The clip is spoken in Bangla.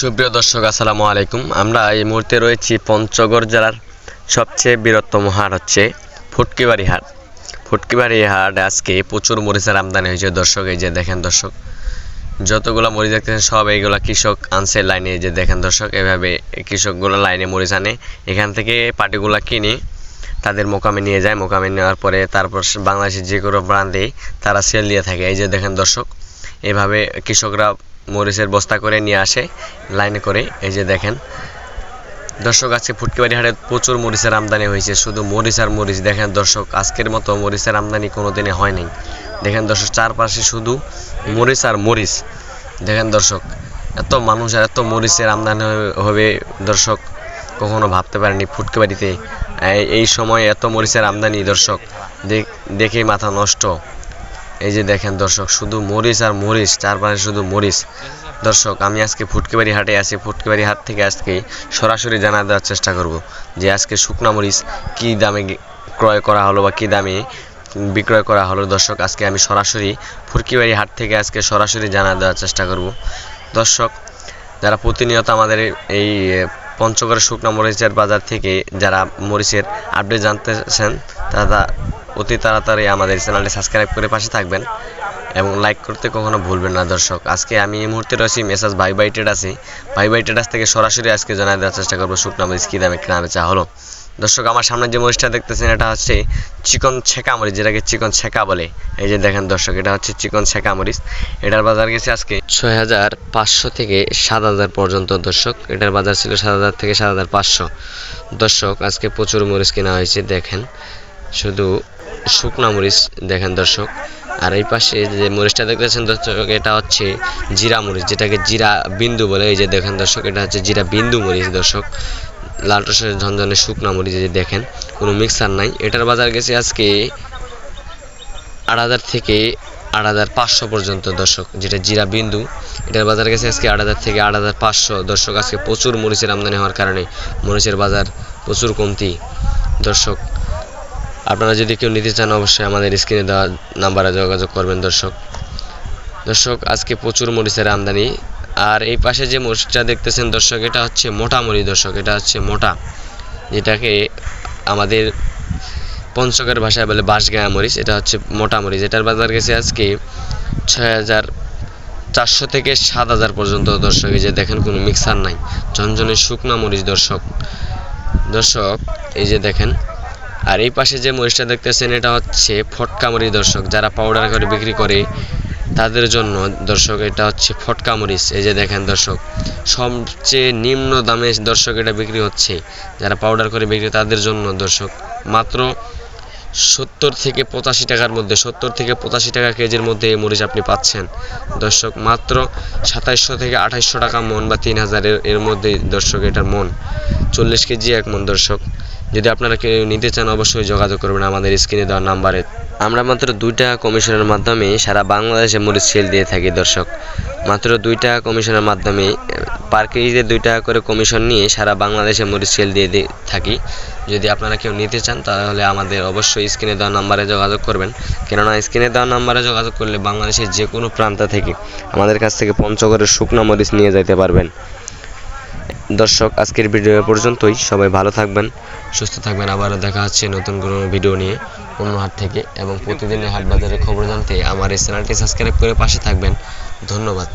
সুপ্রিয় দর্শক, আসসালামু আলাইকুম। আমরা এই মুহূর্তে রয়েছি পঞ্চগড় জেলার সবচেয়ে বৃহত্তম হাট হচ্ছে ফুটকিবাড়ি হাট। ফুটকিবাড়ি হাট আজকে প্রচুর মরিচের আমদানি হয়েছে। দর্শক, এই যে দেখেন দর্শক, যতগুলো মরিচ দেখতেছেন, সব এইগুলা কৃষক আনছে লাইনে। যে দেখেন দর্শক, এভাবে কৃষকগুলো লাইনে মরিচ আনে। এখান থেকে পাটিগুলা কিনে তাদের মোকামে নিয়ে যায়। মোকামে নেওয়ার পরে তারপর বাংলাদেশের যে কোনো প্রান্তেই তারা সেল দিয়ে থাকে। এই যে দেখেন দর্শক, এভাবে কৃষকরা মরিচের বস্তা করে নিয়ে আসে, লাইনে করে, এই যে দেখেন। দর্শক, আজকে ফুটকিবাড়ি হাটে প্রচুর মরিচের আমদানি হয়েছে, শুধু মরিচ আর মরিচ। দেখেন দর্শক, আজকের মতো মরিচের আমদানি কোনো দিনে হয় নাই। দেখেন দর্শক, চারপাশে শুধু মরিচ আর মরিচ। দেখেন দর্শক, এত মানুষ আর এত মরিচের আমদানি হবে- দর্শক, কখনো ভাবতে পারেনি ফুটকিবাড়িতে। এই- সময় এত মরিচের আমদানি দর্শক দেখ- মাথা নষ্ট। এই যে দেখেন দর্শক, শুধু মরিচ আর মরিচ চারপাশে শুধু মরিচ। দর্শক, আমি আজকে ফুটকিবাড়ি হাটে আছি, ফুটকিবাড়ি হাট থেকে আজকে সরাসরি জানা দেওয়ার চেষ্টা করব যে আজকে শুকনা মরিচ কী দামে ক্রয় করা হলো বা কী দামে বিক্রয় করা হলো। দর্শক, আজকে আমি সরাসরি ফুটকিবাড়ি হাট থেকে আজকে সরাসরি জানা দেওয়ার চেষ্টা করব। দর্শক, যারা প্রতিনিয়ত আমাদের এই পঞ্চগড়ের শুকনা মরিচের বাজার থেকে যারা মরিচের আপডেট জানতেছেন, তারা অতি তাড়াতাড়ি আমাদের চ্যানেলটি সাবস্ক্রাইব করে পাশে থাকবেন এবং লাইক করতে কখনো ভুলবেন না, দর্শক। আজকে আমি এই মুহূর্তে রয়েছি মেসাজ ভাই বাই ট্রেডাসে ভাই বাই ট্রেডাস থেকে সরাসরি আজকে জানাই দেওয়ার চেষ্টা করব শুকনা মরিচ কী দামে কেনা বেচা হলো। দর্শক, আমার সামনে যে মরিচটা দেখতেছেন, এটা হচ্ছে চিকন ছেঁকা মরিচ, যেটাকে চিকন ছেঁকা বলে। এই যে দেখেন দর্শক, এটা হচ্ছে চিকন ছেঁকা মরিচ। এটার বাজার গেছে আজকে ছয় হাজার পাঁচশো থেকে সাত হাজার পর্যন্ত, দর্শক। এটার বাজার ছিল সাত হাজার থেকে সাত হাজার পাঁচশো। দর্শক, আজকে প্রচুর মরিচ কেনা হয়েছে, দেখেন। শুধু শুকনা মরিচ দেখেন দর্শক। আর এই পাশে যে মরিচটা দেখতেছেন দর্শক, এটা হচ্ছে জিরা মরিচ, যেটাকে জিরা বিন্দু বলে। এই যে দেখেন দর্শক, এটা হচ্ছে জিরা বিন্দু মরিচ দর্শক। লাল টসের ঝনঝনে শুকনা মরিচ যে দেখেন, কোনো মিক্সার নাই। এটার বাজার গেছে আজকে আট হাজার থেকে আট হাজার পাঁচশো পর্যন্ত দর্শক, যেটা জিরা বিন্দু। এটার বাজার গেছে আজকে আট হাজার থেকে আট হাজার পাঁচশো দর্শক। আজকে প্রচুর মরিচের আমদানি হওয়ার কারণে মরিচের বাজার প্রচুর কমতি দর্শক। আপনারা যদি কেউ নিতে চান, অবশ্যই আমাদের স্ক্রিনে দেওয়া নাম্বারে যোগাযোগ করবেন দর্শক। দর্শক, আজকে প্রচুর মরিচের আমদানি। আর এই পাশে যে মরিচটা দেখতেছেন দর্শক, এটা হচ্ছে মোটা মরিচ দর্শক, এটা হচ্ছে মোটা, যেটাকে আমাদের পঞ্চকের ভাষায় বলে বাঁশগায়া মরিচ, এটা হচ্ছে মোটা মরিচ। এটার বাজার গেছে আজকে ছয় হাজার চারশো থেকে সাত হাজার পর্যন্ত। দর্শক, এই যে দেখেন, কোনো মিক্সার নাই, ঝনঝনে শুকনা মরিচ দর্শক। দর্শক, এই যে দেখেন আর এই পাশে যে মরিচটা দেখতেছেন, এটা হচ্ছে ফটকা মরিচ দর্শক। যারা পাউডার করে বিক্রি করে, তাদের জন্য দর্শক, এটা হচ্ছে ফটকা মরিচ। এই যে দেখেন দর্শক, সবচেয়ে নিম্ন দামে দর্শক এটা বিক্রি হচ্ছে। যারা পাউডার করে বিক্রি, তাদের জন্য দর্শক, মাত্র সত্তর থেকে পঁচাশি টাকার মধ্যে, সত্তর থেকে পঁচাশি টাকা কেজির মধ্যে এই মরিচ আপনি পাচ্ছেন। দর্শক, মাত্র সাতাইশশো থেকে আঠাইশশো টাকা মন বা তিন হাজারের, এর মধ্যে দর্শক এটার মন। চল্লিশ কেজি এক মন দর্শক। যদি আপনারা কেউ নিতে চান, অবশ্যই যোগাযোগ করবেন আমাদের স্ক্রিনে দেওয়া নাম্বারে। আমরা মাত্র দুই টাকা কমিশনের মাধ্যমে সারা বাংলাদেশে মরিচ সেল দিয়ে থাকি, দর্শক। মাত্র দুই টাকা কমিশনের মাধ্যমে, পার কেজিতে দুই টাকা করে কমিশন নিয়ে সারা বাংলাদেশে মরিচ সেল দিয়ে দিয়ে থাকি। যদি আপনারা কেউ নিতে চান, তাহলে আমাদের অবশ্যই স্ক্রিনে দেওয়া নাম্বারে যোগাযোগ করবেন। কেননা, স্ক্রিনে দেওয়া নাম্বারে যোগাযোগ করলে বাংলাদেশের যে কোনো প্রান্ত থেকে আমাদের কাছ থেকে পঞ্চগড়ের শুকনো মরিচ নিয়ে যেতে পারবেন। দর্শক, আজকের ভিডিও পর্যন্তই। সবাই ভালো থাকবেন। সুস্থ থাকবেন। আবারও দেখা হচ্ছে নতুন কোনো ভিডিও নিয়ে অন্য হাট থেকে। এবং প্রতিদিনের হাট বাজারের খবর জানতে আমার এই চ্যানেলটি সাবস্ক্রাইব করে পাশে থাকবেন। ধন্যবাদ।